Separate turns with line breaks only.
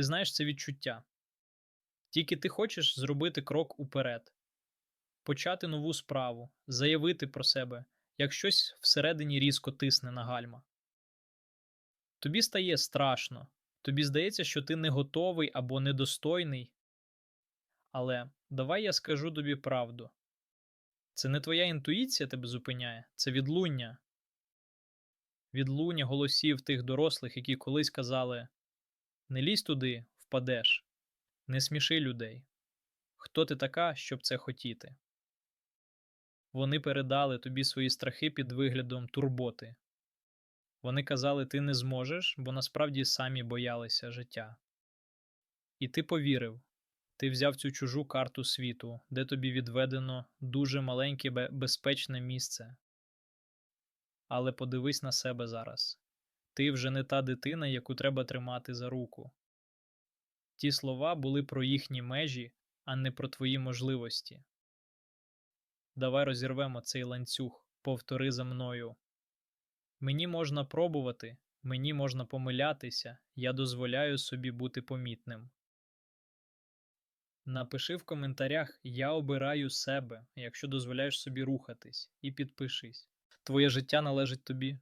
Ти знаєш це відчуття. Тільки ти хочеш зробити крок уперед, почати нову справу, заявити про себе, як щось всередині різко тисне на гальма. Тобі стає страшно, тобі здається, що ти не готовий або недостойний. Але давай я скажу тобі правду. Це не твоя інтуїція тебе зупиняє, це відлуння. Відлуння голосів тих дорослих, які колись казали: Не лізь туди, впадеш, не сміши людей. Хто ти така, щоб це хотіти? Вони передали тобі свої страхи під виглядом турботи. Вони казали, ти не зможеш, бо насправді самі боялися життя. І ти повірив, ти взяв цю чужу карту світу, де тобі відведено дуже маленьке безпечне місце. Але подивись на себе зараз. Ти вже не та дитина, яку треба тримати за руку. Ті слова були про їхні межі, а не про твої можливості. Давай розірвемо цей ланцюг, повтори за мною. Мені можна пробувати, мені можна помилятися, я дозволяю собі бути помітним. Напиши в коментарях Я обираю себе, якщо дозволяєш собі рухатись, і підпишись. Твоє життя належить тобі.